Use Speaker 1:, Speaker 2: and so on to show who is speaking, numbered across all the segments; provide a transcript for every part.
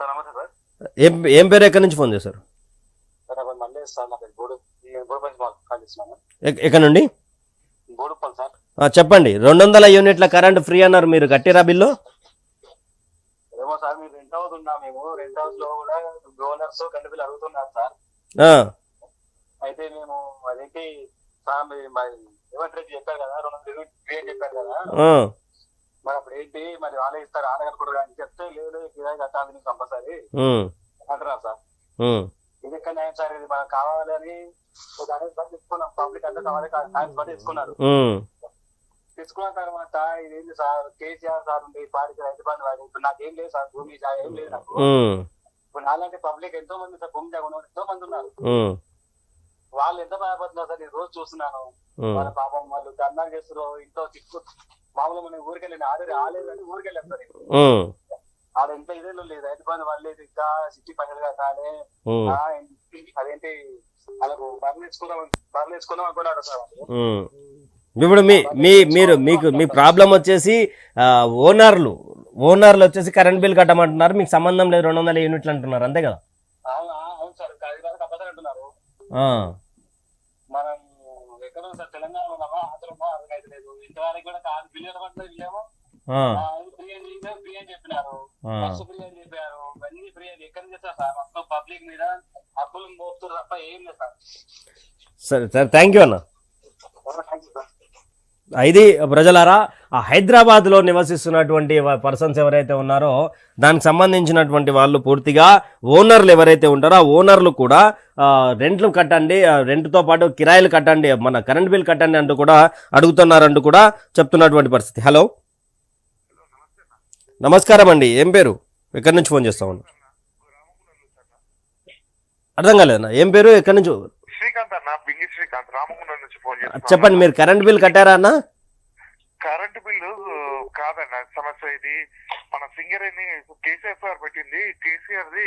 Speaker 1: Sir నమస్తే sir.
Speaker 2: ఏం ఏం పేరు ఎక్కడి నుంచి ఫోన్ చేశారు? ఎక్కడి నుండి?
Speaker 1: బోడుపల్లి సార్.
Speaker 2: ఆ, చెప్పండి. రెండు వందల యూనిట్ల కరెంట్ ఫ్రీ అన్నారు. మీరు కట్టిరా బిల్లు?
Speaker 1: సార్ మీరు రెంట్ హౌస్ ఉన్నా మేము. రెంట్ హౌస్లో కూడా కరెంట్ బిల్ అడుగుతున్నారు సార్.
Speaker 2: ఆ,
Speaker 1: అయితే మేము అదేంటి సార్ మీరు మరి ఏమంటారు చెప్పారు కదా రెండు వందల యూనిట్ ఫ్రీ అని చెప్పారు కదా. మరి అప్పుడు ఏంటి? మరి వాళ్ళే ఇస్తారు ఆడగలకూడదు అని చెప్తే లేదు కిరాయి కట్టాలి నీకు కంపల్సరీ. అంటున్నారు సార్? ఇది ఎక్కడ న్యాయం సార్? ఇది మనకు కావాలని బట్టి తీసుకున్నాం. పబ్లిక్ అంతా కావాలి కాన్స్ బట్టి తీసుకున్నారు. తీసుకున్న తర్వాత ఇదేంటి సార్? కేసీఆర్ సార్ ఉండి పాడికి రైతు బంధు వాడి ఇప్పుడు నాకేం లేదు సార్ భూమి ఏం లేదు నాకు. ఇప్పుడు నాలాంటి పబ్లిక్ ఎంతో మంది సార్ భూమి జాగా ఎంతో మంది ఉన్నారు. వాళ్ళు ఎంత బాధపడుతున్నారు సార్? నేను రోజు చూస్తున్నాను. వాళ్ళ పాపం వాళ్ళు ధర్నాలు చేస్తారు ఇంట్లో చిక్కు మామూలుగా మనం ఊరికి వెళ్ళిన ఆల్రెడీ ఆలేదు ఊరికి సార్ ఆడ ఎంత ఇదే లేదు వాళ్ళు లేదు. ఇంకా సిటీ
Speaker 2: ఉమ్,
Speaker 1: ఆ, అదేంటి? వాళ్ళకు ఇచ్చుకుందాం బర్రెలు ఇచ్చుకుందాం అనుకున్నాడు సార్.
Speaker 2: ఇప్పుడు మీ మీ మీరు మీకు మీ ప్రాబ్లం వచ్చేసి ఓనర్లు ఓనర్లు వచ్చేసి కరెంట్ బిల్ కట్టమంటున్నారు. మీకు సంబంధం లేదు రెండు వందల యూనిట్లు అంటున్నారు. అంతే కదా?
Speaker 1: అవునా సార్. కంపల్సరీ అంటున్నారు
Speaker 2: ఆ,
Speaker 1: మనం ఎక్కడ ఉన్నాం సార్ తెలంగాణ ఉన్నామా ఆంధ్రమా అర్థమైతే లేదు ఇంతవరకు కూడా కాదు. బిలియన్ పడుతుంది వీళ్ళేమో. ఫ్రీ అని చెప్పారు ఫ్రీ అని చెప్పినారు. బస్సు ఫ్రీ అని చెప్పారు. ఇవన్నీ ఫ్రీ అని ఎక్కడ చేస్తారు సార్ మొత్తం పబ్లిక్ మీద హక్కులు మోపుతారు తప్ప ఏం లేదు సార్.
Speaker 2: సరే సరే థ్యాంక్ యూ అన్న. ఇది ప్రజలారా ఆ హైదరాబాద్లో నివసిస్తున్నటువంటి పర్సన్స్ ఎవరైతే ఉన్నారో దానికి సంబంధించినటువంటి వాళ్ళు పూర్తిగా ఓనర్లు ఎవరైతే ఉంటారో ఆ ఓనర్లు కూడా రెంట్లు కట్టండి రెంట్తో పాటు కిరాయిలు కట్టండి మన కరెంట్ బిల్ కట్టండి అంటూ కూడా అడుగుతున్నారంటూ కూడా చెప్తున్నటువంటి పరిస్థితి. హలో? నమస్కారం అండి. ఏం పేరు? ఎక్కడి నుంచి ఫోన్ చేస్తా అర్థం కాలేదన్నా. ఏం పేరు? ఎక్కడి నుంచి?
Speaker 3: శ్రీకాంత్ అన్న బింగి శ్రీకాంత్ రామగుండం నుంచి ఫోన్ చేస్తున్నాను.
Speaker 2: చెప్పండి మీరు కరెంట్ బిల్ కట్టారా అన్న?
Speaker 3: కరెంట్ బిల్లు కాదన్న సమస్య ఇది. మన సింగరేణి కేసీఆర్ పెట్టింది. కేసీఆర్ ది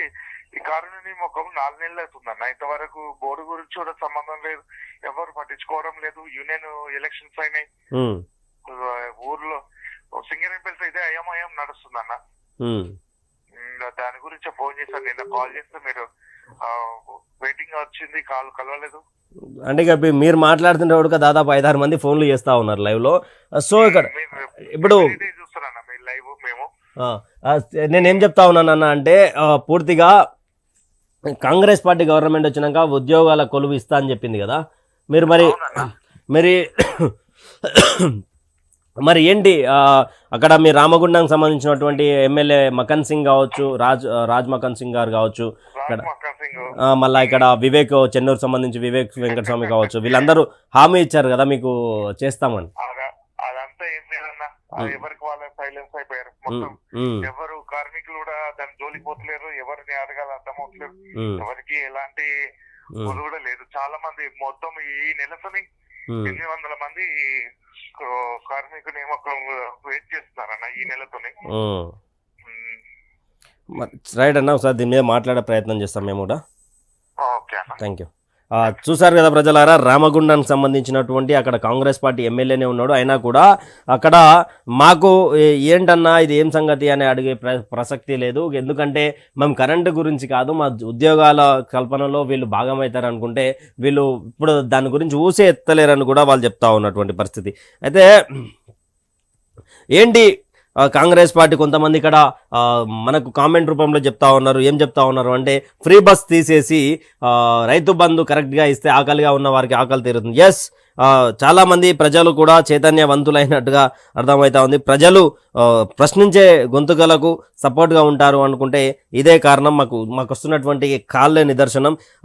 Speaker 3: ఈ కారుణ్య మొక్కం నాలుగు నెలలు అవుతుందన్న. ఇంతవరకు బోర్డు గురించి కూడా సంబంధం లేదు. ఎవరు పట్టించుకోవడం లేదు. యూనియన్ ఎలక్షన్స్ అయినాయి. ఊర్లో సింగరేణి బిల్స్ అయితే అయమయం నడుస్తుందన్న. దాని గురించి ఫోన్ చేశాను. నిన్న కాల్ చేస్తే మీరు వచ్చింది కాల్ కలవలేదు.
Speaker 2: అంటే ఇక మీరు మాట్లాడుతున్నప్పుడు దాదాపు ఐదారు మంది ఫోన్లు చేస్తా ఉన్నారు లైవ్లో. సో ఇక్కడ ఇప్పుడు నేనేం చెప్తా ఉన్నానన్న అంటే ఆ, పూర్తిగా కాంగ్రెస్ పార్టీ గవర్నమెంట్ వచ్చినాక ఉద్యోగాల కొలువు ఇస్తా అని చెప్పింది కదా. మీరు మరి. మరి మరి ఏంటి అక్కడ మీ రామగుండానికి సంబంధించినటువంటి ఎమ్మెల్యే మకన్ సింగ్ కావచ్చు రాజ్ రాజ్ మకన్ సింగ్ గారు కావచ్చు ఆ, మళ్ళా ఇక్కడ వివేక్ చెన్నూరు సంబంధించి వివేక్ వెంకటస్వామి కావచ్చు వీళ్ళందరూ హామీ ఇచ్చారు కదా మీకు చేస్తామని.
Speaker 3: ఎవరికి వాళ్ళ సైలెన్స్ అయిపోయారు. మొత్తం ఎవరు కార్మికులు కూడా దాని జోలికి పోతలేరు ఎవరిని అడగాలి అర్థం ఎవరికి ఎలాంటి కూడా లేదు. చాలా మంది మొత్తం ఈ నెలతోని
Speaker 2: ఉమ్.
Speaker 3: ఎనిమిది వందల మంది క- కార్మికులు నియామకం వెయిట్ చేస్తున్నారన్న ఈ నెలతోని.
Speaker 2: రైట్ అన్న ఒకసారి దీని మీద మాట్లాడే ప్రయత్నం చేస్తాం మేము కూడా.
Speaker 3: ఓకే
Speaker 2: థ్యాంక్ యూ చూసారు కదా ప్రజలారా రామగుండానికి సంబంధించినటువంటి అక్కడ కాంగ్రెస్ పార్టీ ఎమ్మెల్యేనే ఉన్నాడు. అయినా కూడా అక్కడ మాకు ఏంటన్నా ఇది ఏం సంగతి అని అడిగే ప్ర ప్రసక్తి లేదు. ఎందుకంటే మేము కరెంటు గురించి కాదు మా ఉద్యోగాల కల్పనలో వీళ్ళు భాగమవుతారు అనుకుంటే వీళ్ళు ఇప్పుడు దాని గురించి ఊసే ఎత్తలేరని కూడా వాళ్ళు చెప్తా ఉన్నటువంటి పరిస్థితి. అయితే ఏంటి కాంగ్రెస్ పార్టీ కొంతమంది ఇక్కడ మనకు కామెంట్ రూపంలో చెప్తా ఉన్నారు. ఏం చెప్తా ఉన్నారు అంటే ఫ్రీ బస్ తీసేసి రైతు బంధు కరెక్ట్గా ఇస్తే ఆకలిగా ఉన్న వారికి ఆకలి తీరుతుంది. ఎస్ చాలామంది ప్రజలు కూడా చైతన్యవంతులైనట్టుగా అర్థమవుతా ఉంది. ప్రజలు ప్రశ్నించే గొంతుకలకు సపోర్ట్గా ఉంటారు అనుకుంటే ఇదే కారణం మాకు మాకు వస్తున్నటువంటి కాళ్ళ నిదర్శనం.